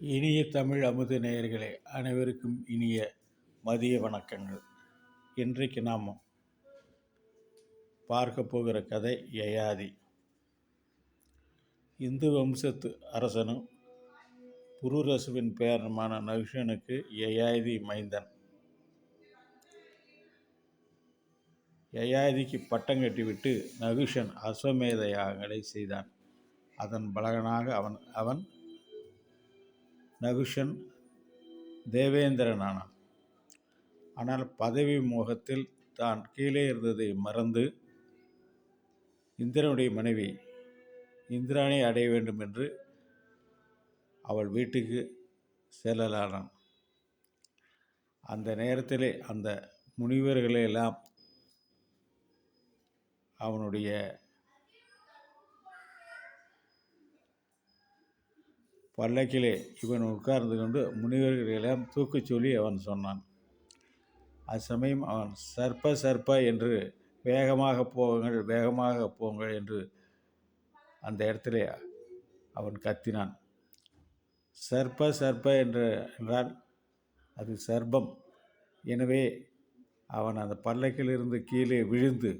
இனிய தமிழ் அமுது நேயர்களே அனைவருக்கும் இனிய மதிய வணக்கங்கள். இன்றைக்கு நாம் பார்க்க போகிற கதை யயாதி. இந்து வம்சத்து அரசனும் புருரசுவின் பேரனுமான நகுஷனுக்கு யயாதி மைந்தன். யயாதிக்கு பட்டம் கட்டிவிட்டு நகுஷன் அஸ்வமேத யாகங்களை செய்தான். அதன் பலகனாக அவன் அவன் நகுஷன் தேவேந்திரனானான். ஆனால் பதவி மோகத்தில் தான் கீழே இருந்ததை மறந்து இந்திரனுடைய மனைவி இந்திராணி அடைய வேண்டும் என்று அவள் வீட்டுக்கு செல்லலானான். அந்த நேரத்திலே அந்த முனிவர்களையெல்லாம் அவனுடைய பல்லக்கிலே இவன் உட்கார்ந்து கொண்டு முனிவர்களெல்லாம் தூக்கச் சொல்லி அவன் சொன்னான். அச்சமயம் அவன் சர்ப்ப சர்ப்ப என்று வேகமாக போங்கள் வேகமாக போங்கள் என்று அந்த இடத்திலே அவன் கத்தினான். சர்ப்ப சர்ப்ப என்று என்றால் அது சர்ப்பம். எனவே அவன் அந்த பல்லக்கிலிருந்து கீழே விழுந்து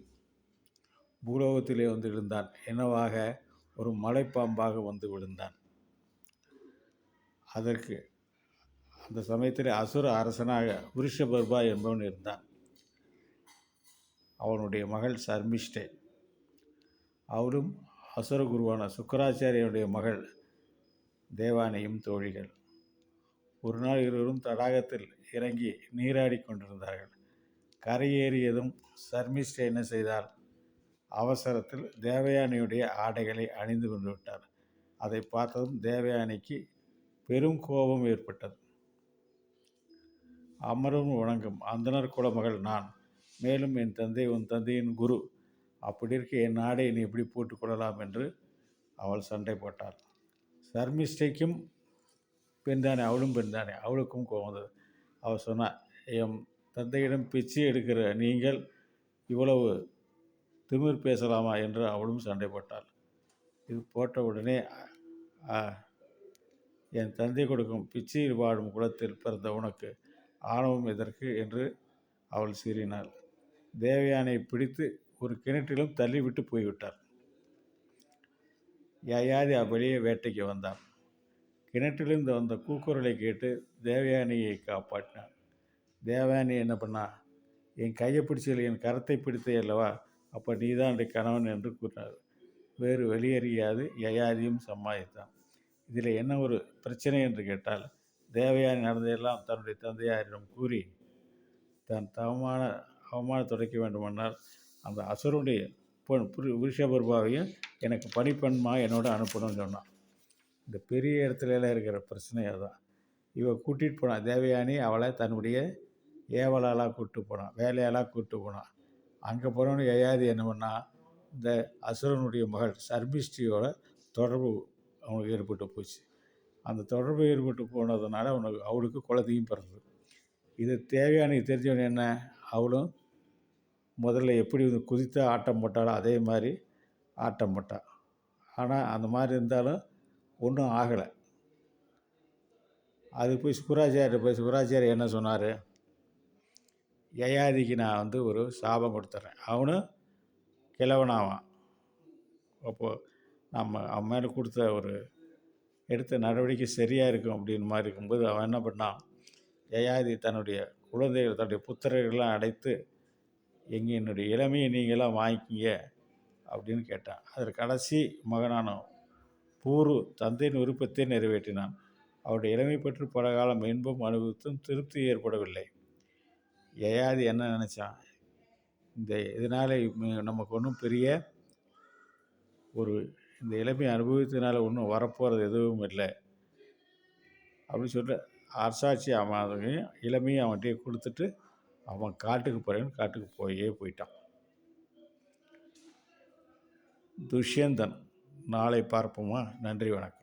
பூலோகத்திலே வந்து விழுந்தான். என்னவாக? ஒரு மலைப்பாம்பாக வந்து விழுந்தான். அதற்கு அந்த சமயத்தில் அசுர அரசனாக விருஷபர்பா என்பவன் இருந்தான். அவனுடைய மகள் சர்மிஷ்டே. அவரும் அசுர குருவான சுக்கராச்சாரியனுடைய மகள் தேவானையும் தோழிகள். ஒரு நாள் இருவரும் தடாகத்தில் இறங்கி நீராடி கொண்டிருந்தார்கள். கரையேறியதும் சர்மிஷ்டே என்ன செய்தால் அவசரத்தில் தேவயானியுடைய ஆடைகளை அணிந்து கொண்டு விட்டார். அதை பார்த்ததும் தேவயானிக்கு பெரும் கோபம் ஏற்பட்டது. அமரும் வணங்கும் அந்தனர் குலமகள் நான். மேலும் என் தந்தை உன் தந்தையின் குரு அப்படி இருக்க என் நாடை நீ எப்படி போட்டுக்கொள்ளலாம் என்று அவள் சண்டை போட்டாள். சர்மிஷ்டைக்கும் பெண்தானே அவளும் பெண்தானே அவளுக்கும் கோபம் வந்தது. அவள் சொன்னாள் என் தந்தையிடம் பிச்சை எடுக்கிற நீங்கள் இவ்வளவு திமிர் பேசலாமா என்று அவளும் சண்டை போட்டாள். இது போட்ட உடனே என் தந்தை கொடுக்கும் பிச்சையில் வாடும் குலத்தில் பிறந்த உனக்கு ஆணவம் எதற்கு? என்று அவள் சீறினாள். தேவயானை பிடித்து ஒரு கிணற்றிலும் தள்ளிவிட்டு போய்விட்டார் யயாதி அப்படியே வேட்டைக்கு வந்தான். கிணற்றிலிருந்து வந்த கூக்குரலை கேட்டு தேவயானியை காப்பாற்றினான் தேவயானி என்ன பண்ணா என் கையை பிடிச்சதில் என் கரத்தை பிடித்தே அல்லவா? அப்போ நீதான் கணவன் என்று கூறினார் வேறு வெளியறியாது யயாதியும் சம்மாதித்தான். இதில் என்ன ஒரு பிரச்சனை என்று கேட்டால் தேவையான நடந்ததெல்லாம் தன்னுடைய தந்தையாரிடம் கூறி தன் தவமான அவமான துடைக்க வேண்டுமானால் அந்த அசுரனுடைய பொன் விஷபர்பாவையும் எனக்கு பணிப்பெண்மா என்னோட அனுப்பணும்னு சொன்னான். இந்த பெரிய இடத்துலலாம் இருக்கிற பிரச்சனை அதுதான். இவ கூட்டிகிட்டு போனான் தேவயானி அவளை தன்னுடைய ஏவலாலாக கூப்பிட்டு போனான் வேலையாலாக கூப்பிட்டு போனான். அங்கே போனவனு எயாது என்ன பண்ணால் இந்த அசுரனுடைய மகள் சர்பிஷ்டியோட தொடர்பு அவனுக்கு ஏற்பட்டு போச்சு. அந்த தொடர்பு ஏற்பட்டு போனதுனால அவனுக்கு அவளுக்கு குழந்தையும் பிறந்தது. இது தேவையான தெரிஞ்சவன் என்ன? அவளும் முதல்ல எப்படி குதித்து ஆட்டம் போட்டாலும் அதே மாதிரி ஆட்டம் போட்டாள் ஆனால் அந்த மாதிரி இருந்தாலும் ஒன்றும் ஆகலை. அது போய் சுக்கராச்சாரியர் போய் சுக்கராச்சாரியர் என்ன சொன்னார்? யயாதிக்கு நான் வந்து ஒரு சாபம் கொடுத்துட்றேன் அவனும் கிழவனாவான். அப்போது நம்ம அவன் மேலே கொடுத்த ஒரு எடுத்த நடவடிக்கை சரியாக இருக்கும் அப்படின்னு மாதிரி இருக்கும்போது அவன் என்ன பண்ணான் யயாதி தன்னுடைய குழந்தைகள் தன்னுடைய புத்திரர்கள்லாம் அடைத்து எங்கே என்னுடைய இளமையை நீங்களாம் வாங்கிக்கிங்க அப்படின்னு கேட்டான். அதில் கடைசி மகனான பூரு தந்தையின் விருப்பத்தை நிறைவேற்றினான். அவருடைய இளமை பற்றி பல காலம் இன்பம் அனுபவித்தும் திருப்தி ஏற்படவில்லை. யயாதி என்ன நினச்சான்? இந்த இதனால் நமக்கு ஒன்றும் பெரிய ஒரு இந்த இளமை அனுபவத்தினால் ஒன்றும் வரப்போகிறது எதுவும் இல்லை. அப்படின்னு சொல்லிட்டு அரசாட்சி அவன் இளமையை அவன்கிட்டயே கொடுத்துட்டு அவன் காட்டுக்கு போகிறேன்னு காட்டுக்கு போயே போயிட்டான். துஷ்யந்தன் நாளை பார்ப்போமா? நன்றி வணக்கம்.